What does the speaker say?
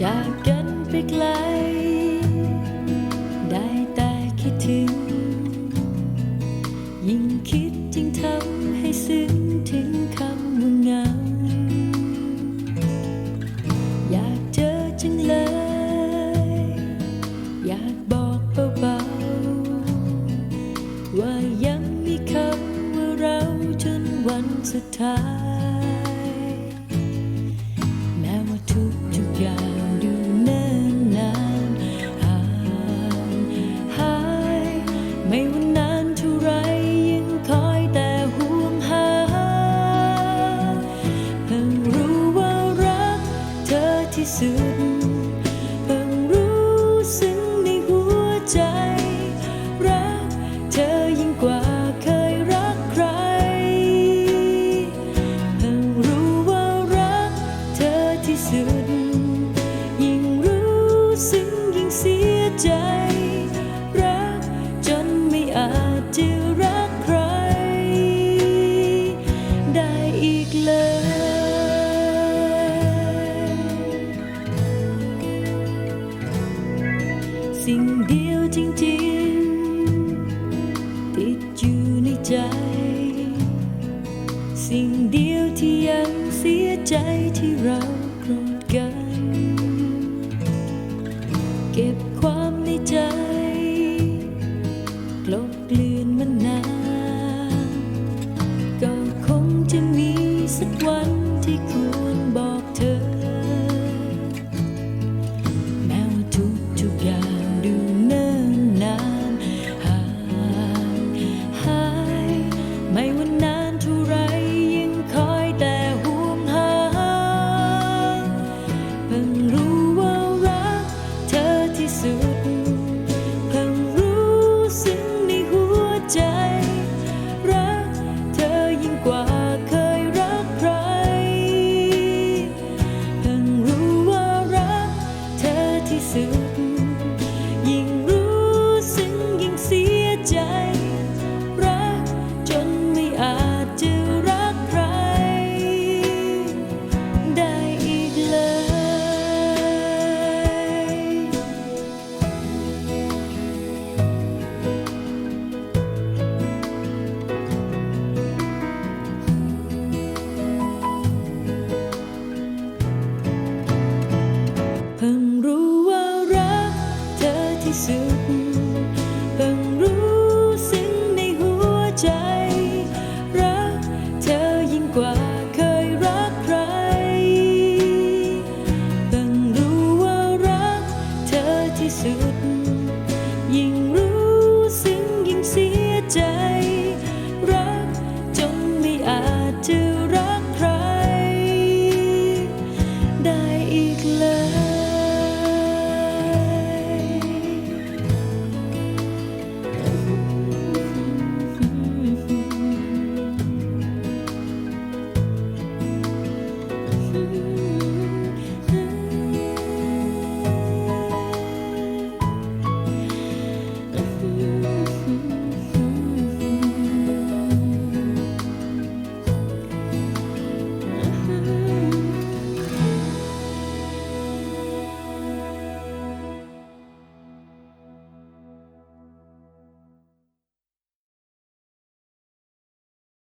จากกันไปไกล ได้แต่คิดถึง ยิ่งคิดยิ่งทำให้ซึ้งถึงคำว่าเหงาอยากเจอจังเลย อยากบอกเบาๆว่ายังมีคำว่าเราจนวันสุดท้าย ใจ รักเธอยิ่งกว่าเคยรักใคร เพิ่งรู้ว่ารักเธอที่สุด ยิ่งรู้ซึ้งยิ่งเสียใจ รักจนไม่อาจจะรักใคร ได้อีกเลย สิ่งเดียวจริงๆ ติดอยู่ในใจ สิ่งเดียวที่ยังเสียใจที่เราโกรธกัน เก็บความในใจกลบเกลื่อนมานานก็คงจะมีสักวันที่ควร ที่สุดเพิ่งรู้ซึ้งในหัวใจ